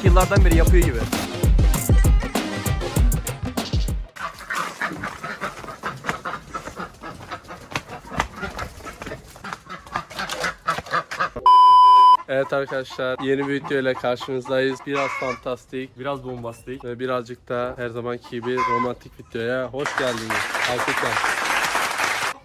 eski yıllardan beri yapıyor gibi. Evet arkadaşlar yeni bir video ile karşınızdayız. Biraz fantastik Biraz bombastik. ve birazcık da her zamanki gibi romantik videoya hoş geldiniz. Arkadaşlar.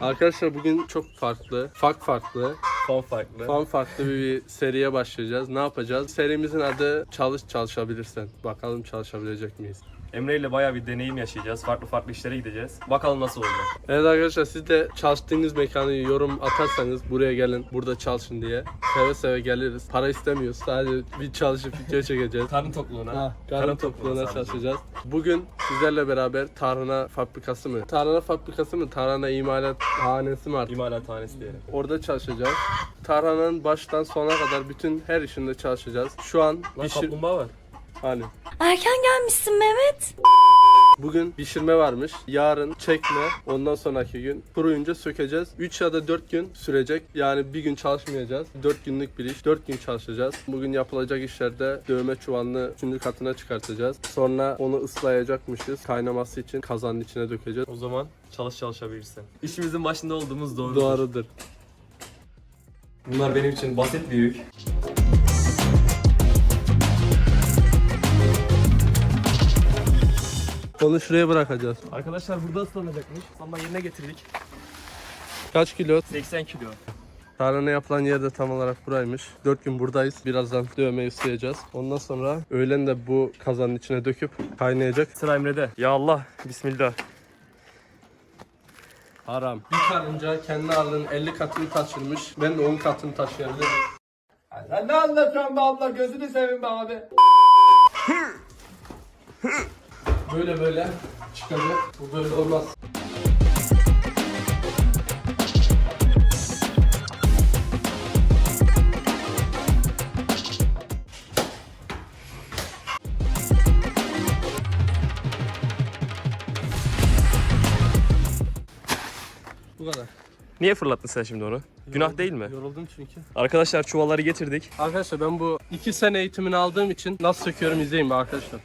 Arkadaşlar bugün çok farklı, fark farklı, Son farklı. fan farklı bir seriye başlayacağız. Ne yapacağız? Serimizin adı Çalış Çalışabilirsen. Bakalım çalışabilecek miyiz? Emre ile bayağı bir deneyim yaşayacağız. Farklı farklı işlere gideceğiz. Bakalım nasıl olacak. Evet arkadaşlar siz de çalıştığınız mekanı yorum atarsanız buraya gelin burada çalışın diye. Seve seve geliriz. Para istemiyoruz. Sadece bir çalışıp video çekeceğiz. Karın tokluğuna. Ha, karın tokluğuna sadece. çalışacağız. Bugün sizlerle beraber tarhana fabrikası mı? Tarhana fabrikası mı? Tarhana imalat hanesi mi artık? İmalathanesi diyelim. Orada çalışacağız. Tarhananın baştan sona kadar bütün her işinde çalışacağız. Şu an Lan pişir... kaplumbağa var. Hani Erken gelmişsin Mehmet. Bugün pişirme varmış. Yarın çekme. Ondan sonraki gün kuruyunca sökeceğiz. 3 ya da 4 gün sürecek. Yani bir gün çalışmayacağız. 4 günlük bir iş. 4 gün çalışacağız. Bugün yapılacak işlerde dövme çuvalını 3. katına çıkartacağız. Sonra onu ıslayacakmışız. Kaynaması için kazanın içine dökeceğiz. O zaman çalış çalışabilirsin. İşimizin başında olduğumuz doğru. Doğrudur. Bunlar benim için basit bir yük. Onu şuraya bırakacağız. Arkadaşlar burada ıslanacakmış. Islanma yerine getirdik. Kaç kilo? 80 kilo. Tarhana yapılan yer de tam olarak buraymış. 4 gün buradayız. Birazdan dövmeyi ıslayacağız. Ondan sonra öğlen de bu kazanın içine döküp kaynayacak. Sıra Emre'de. Ya Allah. Bismillah. Haram. Bir karınca kendi ağırlığının 50 katını taşırmış. Ben de 10 katını taşıyabilirim. Sen ne anlatıyorsun be abla gözünü seveyim be abi. Böyle böyle çıkacak. Bu böyle olmaz. Bu kadar. Niye fırlattın sen şimdi onu? Günah değil mi? Yoruldum çünkü. Arkadaşlar çuvalları getirdik. Arkadaşlar ben bu 2 sene eğitimini aldığım için nasıl söküyorum izleyin be arkadaşlar.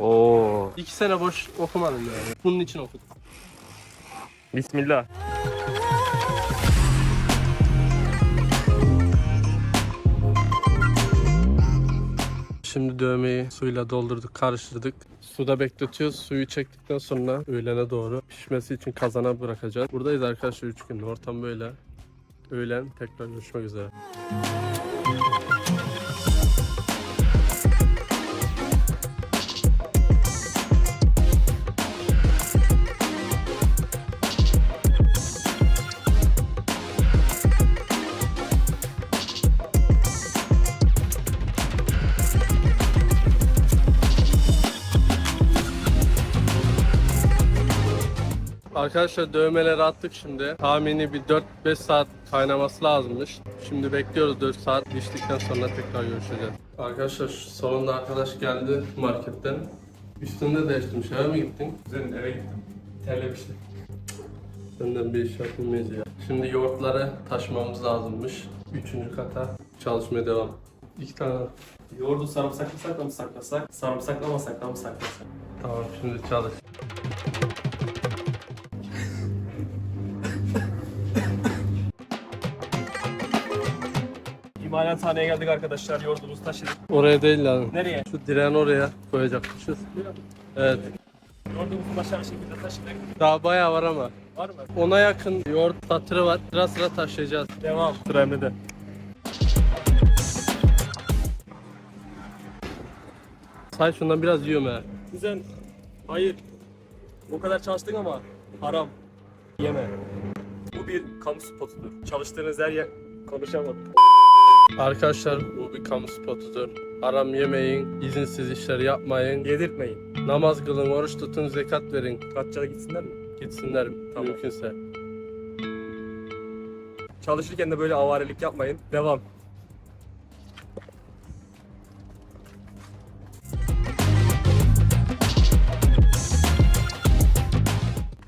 Oo. 2 sene boş okumadım yani. Bunun için okudum. Bismillah. Şimdi dövmeyi suyla doldurduk, karıştırdık. Suda bekletiyoruz. Suyu çektikten sonra öğlene doğru pişmesi için kazana bırakacağız. Buradayız arkadaşlar 3 gün. Ortam böyle. Öğlen tekrar görüşmek üzere. Arkadaşlar dövmeleri attık şimdi. Tahmini bir 4-5 saat kaynaması lazımmış. Şimdi bekliyoruz 4 saat. Piştikten sonra tekrar görüşeceğiz. Arkadaşlar şu sonunda arkadaş geldi marketten. Üstünde değiştirmiş. Eve mi gittin? Güzelim eve gittim. Terlemiştim. Senden bir iş yapılmayız ya. Şimdi yoğurtları taşımamız lazımmış. Üçüncü kata çalışmaya devam. İki tane. Yoğurdu sarımsaklasak da mı saklasak? Sarımsaklamasak da mı saklasak? Tamam şimdi çalış. İmalathaneye geldik arkadaşlar. Yoğurdumuzu taşıdık. Oraya değil lazım. Nereye? Şu direğin oraya koyacakmışız. Evet. Yoğurdumuzu başarılı şekilde taşıdık. Daha bayağı var ama. Var mı? Ona yakın yoğurt satırı var. Sıra sıra taşıyacağız. Devam. Sıra Emre'de. Say şundan biraz yiyorum ha. Kuzen, hayır. O kadar çalıştık ama haram. Yeme. Bu bir kamu spotudur. Çalıştığınız her yer konuşamadım. Arkadaşlar bu bir kamu spotudur. Haram yemeyin, izinsiz işler yapmayın. Yedirtmeyin. Namaz kılın, oruç tutun, zekat verin. Kaçacağına gitsinler mi? Gitsinler Tamam. mümkünse. Çalışırken de böyle avarelik yapmayın. Devam.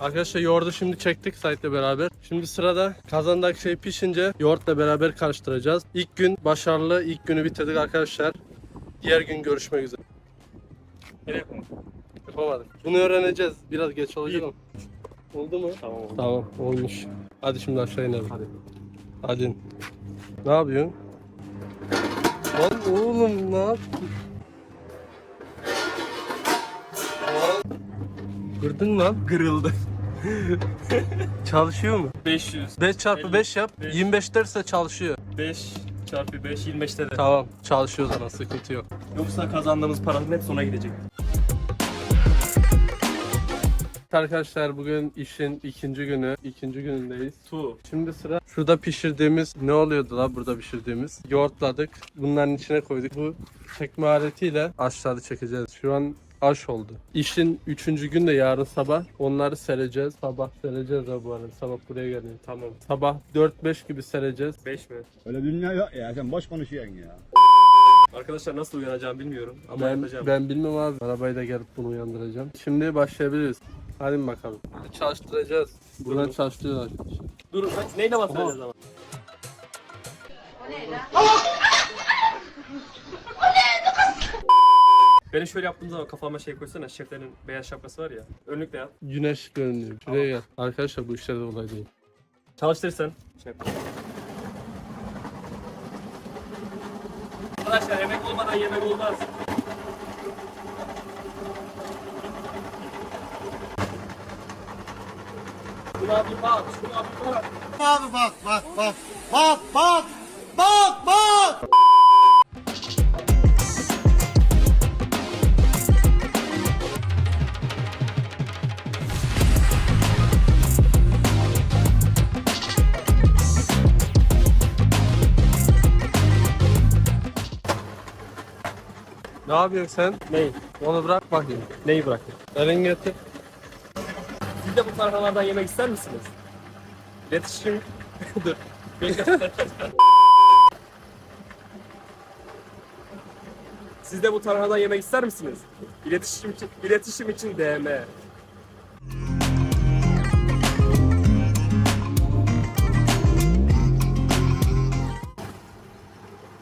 Arkadaşlar yoğurdu şimdi çektik Sait'le beraber. Şimdi sırada kazandaki şey pişince yoğurtla beraber karıştıracağız. İlk gün başarılı, ilk günü bitirdik arkadaşlar. Diğer gün görüşmek üzere. Yapamadık. Bunu öğreneceğiz. Biraz geç olacak ama. Oldu mu? Tamam oldu. Tamam olmuş. Hadi şimdi aşağı inelim. Hadi. Hadi. Ne yapıyorsun? Lan oğlum ne yaptın? Kırdın lan. Kırıldı. Çalışıyor mu? 500. 5 çarpı 5 yap. Beş. 25 derse çalışıyor. 5 çarpı 5 25'te de. Tamam çalışıyor o zaman sıkıntı yok. Yoksa kazandığımız paranın hep sona gidecek. Arkadaşlar bugün işin ikinci günü. ikinci günündeyiz. Tu. Şimdi sıra şurada pişirdiğimiz ne oluyordu la burada pişirdiğimiz? Yoğurtladık. Bunların içine koyduk. Bu çekme aletiyle aşağıda çekeceğiz. Şu an aş oldu. İşin üçüncü gün de yarın sabah onları sereceğiz. Sabah sereceğiz ha bu arada. Sabah buraya gelin. Tamam. Sabah 4-5 gibi sereceğiz. 5 mi? Öyle dünya yok ya sen boş konuşuyorsun ya. Arkadaşlar nasıl uyanacağım bilmiyorum ama Ben, yapacağım. ben bilmem abi. Arabayı da gelip bunu uyandıracağım. Şimdi başlayabiliriz. Hadi bakalım. Çalıştıracağız. Buradan Buyurun. çalıştırıyoruz arkadaşlar. Dur bak neyle bastıracağız Beni şöyle yaptığım zaman kafama şey koysana şeflerin beyaz şapkası var ya. Önlükle yap. Güneş görünüyor. Şuraya gel. Arkadaşlar bu işlerde olay değil. Çalıştırırsan. Şey yap. Arkadaşlar yemek olmadan yemek olmaz. Şuna bir bak, şuna bir bak. Abi bak bak bak. Bak bak. Bak bak. Ne yapıyorsun sen? Neyi? Onu bırak bakayım. Neyi bıraktın? Elin getir. Siz de bu tarhanalardan yemek ister misiniz? İletişim... Dur. Siz de bu tarhanadan yemek ister misiniz? İletişim için, iletişim için DM.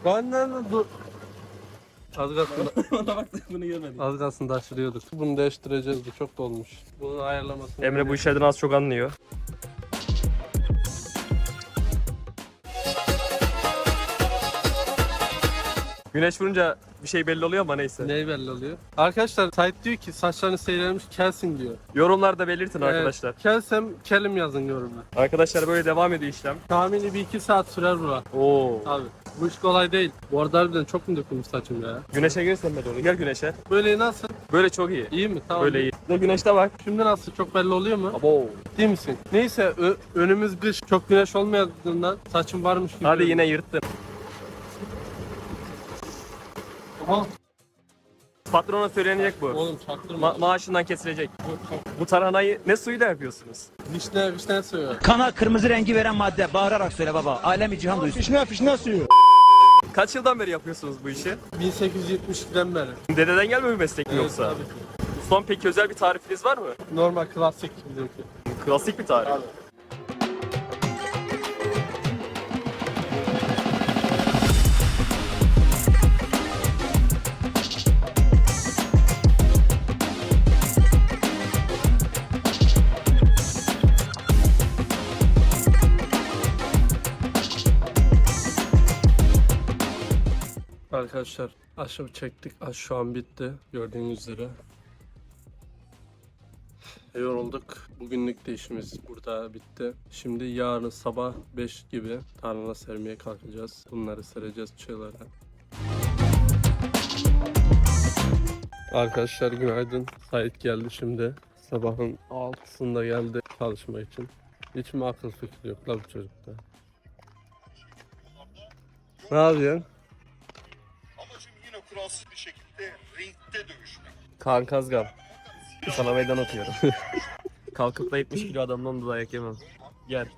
Benden dur. Az kalsın, Ona bak bunu yemedim. az kalsın taşırıyorduk. Bunu değiştireceğiz bu çok dolmuş. Bunu ayarlamasın. Emre bu işlerden az çok anlıyor. Güneş vurunca bir şey belli oluyor ama neyse. Neyi belli oluyor? Arkadaşlar Sait diyor ki saçlarını seyrelmiş kelsin diyor. Yorumlarda belirtin arkadaşlar. Kelsem kelim yazın yorumlar. Arkadaşlar böyle devam ediyor işlem. Tahmini bir iki saat sürer bura. Oo. Abi bu iş kolay değil. Bu arada harbiden çok mu dökülmüş saçım ya? Güneşe girsen be doğru. Gel güneşe. Böyle nasıl? Böyle çok iyi. İyi mi? Tamam. Böyle iyi. De güneşte bak. Şimdi nasıl? Çok belli oluyor mu? Abo. Değil misin? Neyse ö- önümüz bir çok güneş olmadığından saçım varmış gibi. Hadi yine yırttın. Patrona söylenecek bu. Oğlum çaktırma. Ma- maaşından kesilecek. Bu tarhanayı ne suyuyla yapıyorsunuz? Vişne, vişne suyu. Kana kırmızı rengi veren madde. Bağırarak söyle baba. Alemi cihan duysun. Fişne fişne suyu. Kaç yıldan beri yapıyorsunuz bu işi? 1872'den beri. Dededen gelme bir meslek mi Evet, yoksa? tabii ki. Son peki özel bir tarifiniz var mı? Normal klasik bizimki. Klasik bir tarif. Abi. Arkadaşlar aşağı çektik. Aş şu an bitti. Gördüğünüz üzere. Yorulduk. Bugünlük de işimiz burada bitti. Şimdi yarın sabah 5 gibi tarlana sermeye kalkacağız. Bunları sereceğiz çığlara. Arkadaşlar günaydın. Sait geldi şimdi. Sabahın 6'sında geldi çalışma için. Hiç mi akıl fikri yok la bu çocukta? Ne yapıyorsun? Kuralsız bir şekilde ringde dövüşmek. Kaan Kazgan. Sana meydan atıyorum. Kalkıp da 70 kilo adamdan da dayak yemem. Gel.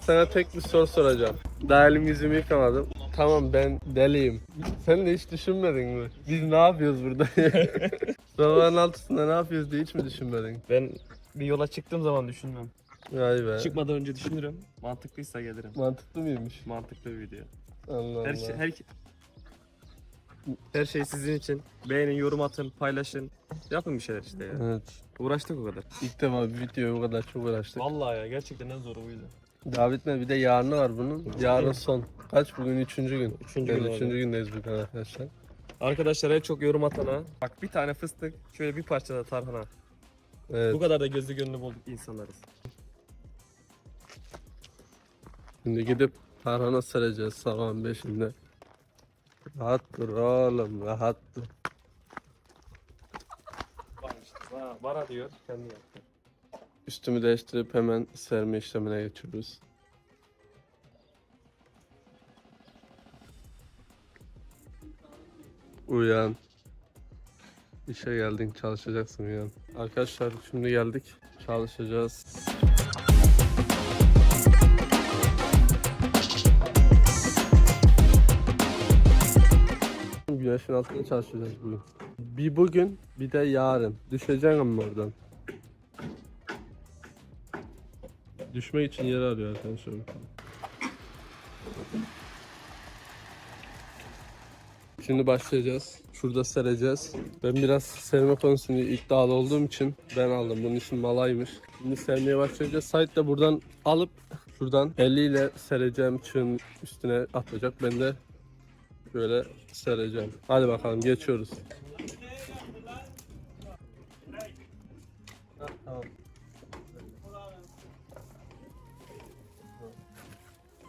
Sana tek bir soru soracağım. Daha elim yüzümü yıkamadım. Tamam ben deliyim. Sen de hiç düşünmedin mi? Biz ne yapıyoruz burada? Sabahın altısında ne yapıyoruz diye hiç mi düşünmedin? Ben bir yola çıktığım zaman düşünmem. Vay be. Çıkmadan önce düşünürüm. Mantıklıysa gelirim. Mantıklı mıymış? Mantıklı bir video. Allah Her Allah. şey, her Her şey sizin için. Beğenin, yorum atın, paylaşın. Yapın bir şeyler işte ya. Evet. Uğraştık o kadar. İlk defa bir videoya bu kadar çok uğraştık. Vallahi ya gerçekten en zoru buydu. Daha bitmedi. Bir de yarını var bunun. Yarın son. Kaç bugün? Üçüncü gün. Üçüncü gün oldu. üçüncü gündeyiz bugün arkadaşlar. Arkadaşlar en çok yorum atana. Bak bir tane fıstık, şöyle bir parça da tarhana. Evet. Bu kadar da gözü gönlü bol insanlarız. Şimdi gidip tarhana sereceğiz sabahın beşinde. Rahat dur oğlum rahat dur. Bana, bana diyor, kendi yaptı. Üstümü değiştirip hemen serme işlemine geçiyoruz. Uyan. İşe geldin çalışacaksın uyan. Arkadaşlar şimdi geldik. Çalışacağız. Güneşin altında çalışacağız bugün. Bir bugün bir de yarın. Düşeceğim ama oradan. Düşmek için yer arıyor arkadaşlar. Şimdi başlayacağız. Şurada sereceğiz. Ben biraz serme konusunda iddialı olduğum için ben aldım. Bunun için malaymış. Şimdi sermeye başlayacağız. Sait de buradan alıp şuradan eliyle sereceğim çığın üstüne atacak. Ben de böyle sereceğim. Hadi bakalım geçiyoruz.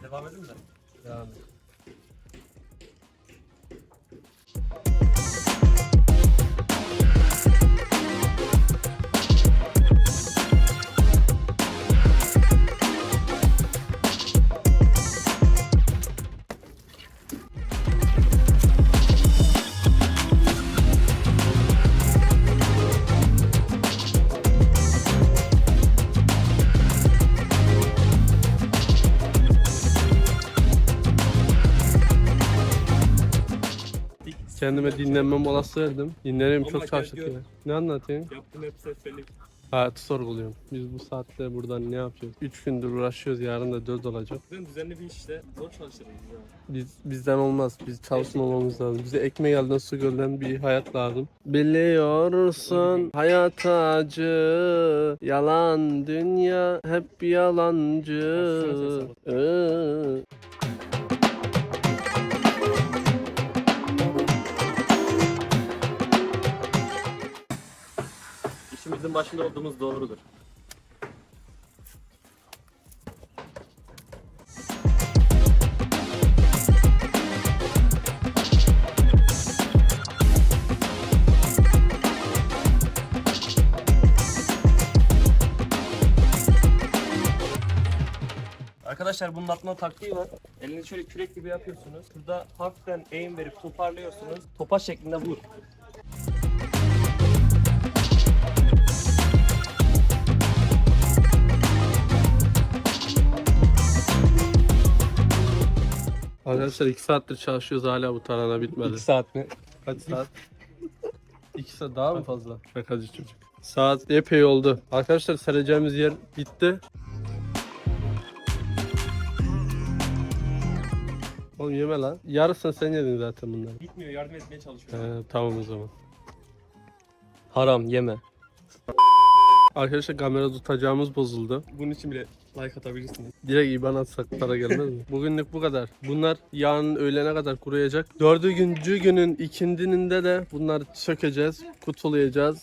Devam edin de. Yani. Kendime dinlenme molası verdim. Ama çok gel gör. ya. Ne anlatıyorsun? Yaptığım hep seferlik. Hayatı sorguluyorum. Biz bu saatte buradan ne yapıyoruz? 3 gündür uğraşıyoruz. Yarın da 4 olacak. Bizim düzenli bir işte zor çalışırız ya. Biz bizden olmaz. Biz çalışmamamız lazım. Bize ekmek elden su gölden bir hayat lazım. Biliyorsun hayat acı. Yalan dünya hep yalancı. Iı. İşimizin başında olduğumuz doğrudur. Arkadaşlar bunun atma taktiği var. Elini şöyle kürek gibi yapıyorsunuz. Burada hafiften eğim verip toparlıyorsunuz. Topaç şeklinde vur. Arkadaşlar 2 saattir çalışıyoruz hala bu tarhana bitmedi. 2 saat mi? Kaç saat? 2 saat daha mı fazla? Şakacı çocuk. Saat epey oldu. Arkadaşlar sereceğimiz yer bitti. Oğlum yeme lan. Yarısını sen yedin zaten bunları. Gitmiyor yardım etmeye çalışıyorum. Ee, tamam o zaman. Haram yeme. Arkadaşlar kamera tutacağımız bozuldu. Bunun için bile like atabilirsiniz. Direkt IBAN atsak para gelmez mi? Bugünlük bu kadar. Bunlar yarın öğlene kadar kuruyacak. Dördüncü günün ikindininde de bunları sökeceğiz, kutulayacağız.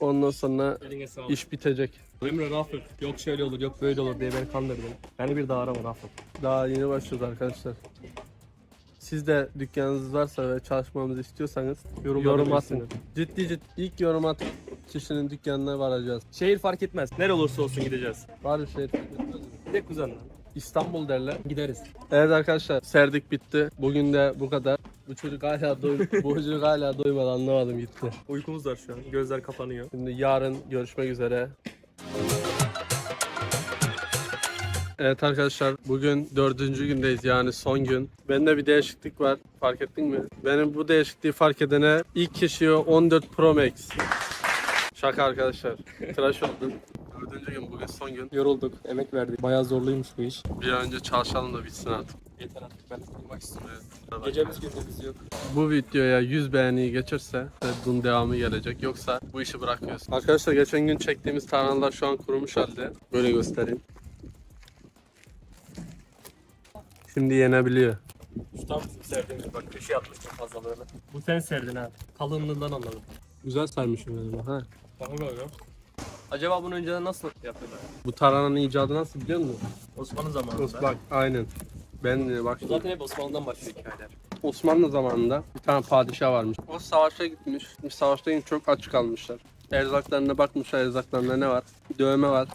Ondan sonra Eline sağlık. iş bitecek. Emre Rafet. Yok şöyle olur yok böyle olur diye beni kandırdın. Beni bir daha arama Rafet. Daha yeni başlıyoruz arkadaşlar. Siz de dükkanınız varsa ve çalışmamızı istiyorsanız yorum belirtin. atın. Ciddi ciddi ilk yorum atıp kişinin dükkanına varacağız. Şehir fark etmez. Nere olursa olsun gideceğiz. Var bir şey. Bir de kuzenle. İstanbul derler. Gideriz. Evet arkadaşlar serdik bitti. Bugün de bu kadar. Bu çocuk hala doy bu çocuk hala doymadı anlamadım gitti. Uykumuz var şu an. Gözler kapanıyor. Şimdi yarın görüşmek üzere. Evet arkadaşlar bugün dördüncü gündeyiz yani son gün. Bende bir değişiklik var fark ettin mi? Benim bu değişikliği fark edene ilk kişi o 14 Pro Max. Şaka arkadaşlar. Tıraş oldum. Dördüncü gün bugün son gün. Yorulduk. Emek verdik. Bayağı zorluymuş bu iş. Bir an önce çalışalım da bitsin artık. Yeter artık ben uyumak istiyorum. Gecemiz gündüzümüz yok. Bu videoya 100 beğeni geçirse ve bunun devamı gelecek. Yoksa bu işi bırakıyoruz. Arkadaşlar geçen gün çektiğimiz tarhanalar şu an kurumuş halde. Böyle göstereyim. Şimdi yenebiliyor. Şu tam bizim serdiğimiz bak köşeye atmıştım fazlalığını. Bu sen serdin ha. Kalınlığından anladım. Güzel sarmışım galiba. Ha. Bakın galiba. Acaba bunu önceden nasıl yapıyorlar? Bu tarhananın icadı nasıl biliyor musun? Osmanlı zamanında. Bak aynen. Ben de bak Bu zaten hep Osmanlı'dan başlıyor hikayeler. Osmanlı zamanında bir tane padişah varmış. O savaşa gitmiş. Savaşta yine çok aç kalmışlar. Erzaklarına bakmışlar erzaklarında ne var? Dövme var.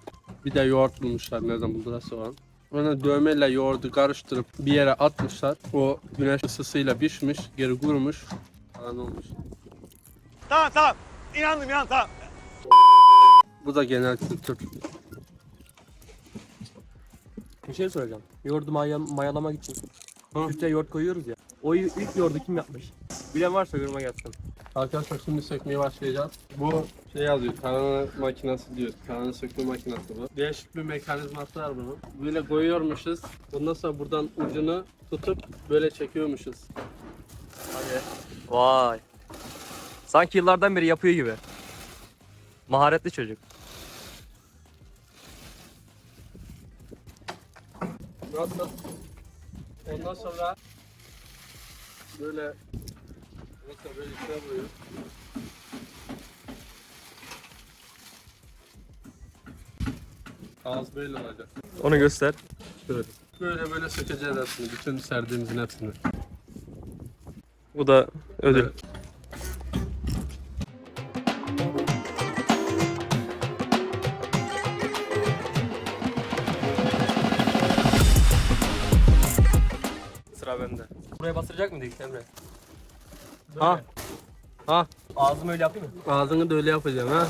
Bir de yoğurt bulmuşlar nereden buldular soğan. Onu dövmeyle yoğurdu karıştırıp bir yere atmışlar. O güneş ısısıyla pişmiş, geri kurumuş. Falan olmuş. Tamam tamam. İnandım inan tamam. Bu da genel kültür. Bir şey soracağım. Yoğurdu maya, mayalamak için. Hı. Süte yoğurt koyuyoruz ya. O ilk yoğurdu kim yapmış? Bilen varsa yoruma gelsin. Arkadaşlar şimdi sökmeye başlayacağız. Bu şey yazıyor, tarhana makinesi diyor. Tarhana sökme makinesi bu. Değişik bir mekanizması var bunun. Böyle koyuyormuşuz. Ondan sonra buradan ucunu tutup böyle çekiyormuşuz. Hadi. Vay. Sanki yıllardan beri yapıyor gibi. Maharetli çocuk. Nasıl? Ondan sonra böyle Mesela böyle içine koyuyor. Ağız böyle olacak. Onu göster. Şöyle. Böyle böyle sökeceğiz hepsini. Bütün serdiğimizin hepsini. Bu da ödül. Evet. Sıra bende. Buraya bastıracak mıydık Emre? Böyle. Ha. Ha. Ağzımı öyle yapayım mı? Ağzını da öyle yapacağım ha.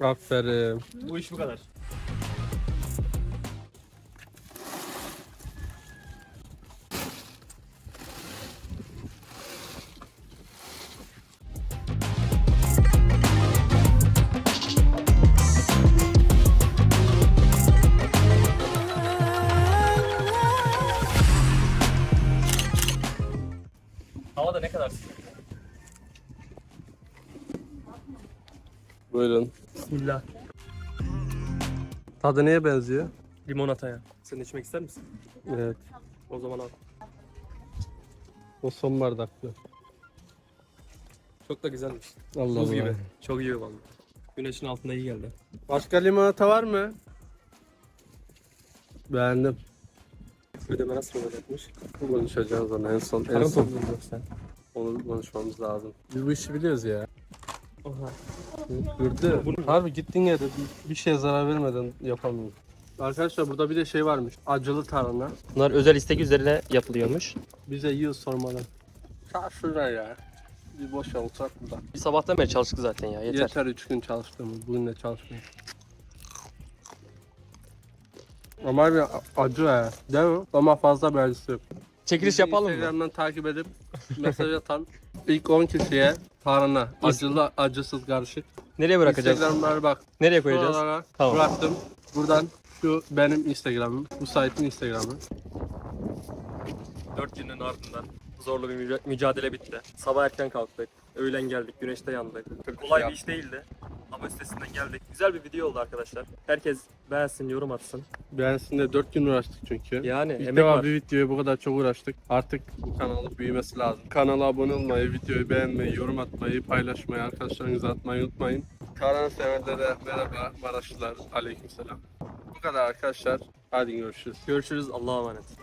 Aferin. Bu iş bu kadar. Tadı neye benziyor? Limonataya. Sen içmek ister misin? Evet. O zaman al. O son bardaklı. Çok da güzelmiş. Allah Buz Allah. gibi. Çok iyi vallahi. Güneşin altında iyi geldi. Başka limonata var mı? Beğendim. Ödeme nasıl olacakmış? Konuşacağız onu en son. En son sen. onu konuşmamız lazım. Biz bu işi biliyoruz ya. Oha. Gördü. Harbi gittin yerde bir, bir şeye zarar vermeden yapamıyorum. Arkadaşlar burada bir de şey varmış. Acılı tarhana. Bunlar özel istek üzerine yapılıyormuş. Bize yiyor sormadan. Ta şuraya ya. Bir boş olsak burada. Bir sabahtan beri çalıştık zaten ya yeter. Yeter 3 gün çalıştığımız. Bugün de çalışmıyor. Ama bir acı ya. Değil mi? Ama fazla bir acısı yok. Çekiliş Bizi yapalım mı? Instagram'dan takip edip mesaj atan ilk 10 kişiye tarhana. Acılı acısız karışık. Nereye bırakacağız? Instagram'lara bak. Nereye koyacağız? Şuralara Tamam. bıraktım. Buradan şu benim Instagram'ım. Bu site'in Instagram'ı. 4 günün ardından zorlu bir müca- mücadele bitti. Sabah erken kalktık. Öğlen geldik. Güneşte yandık. Kolay bir iş değildi. Ama üstesinden geldik. Güzel bir video oldu arkadaşlar. Herkes beğensin, yorum atsın. Beğensin de 4 gün uğraştık çünkü. Yani İlk emek defa var. bir videoya bu kadar çok uğraştık. Artık bu kanalın büyümesi lazım. Kanala abone olmayı, videoyu beğenmeyi, yorum atmayı, paylaşmayı, arkadaşlarınıza atmayı unutmayın. Karan severlere merhaba, Maraşlılar, aleykümselam. Bu kadar arkadaşlar. Hadi görüşürüz. Görüşürüz. Allah'a emanet.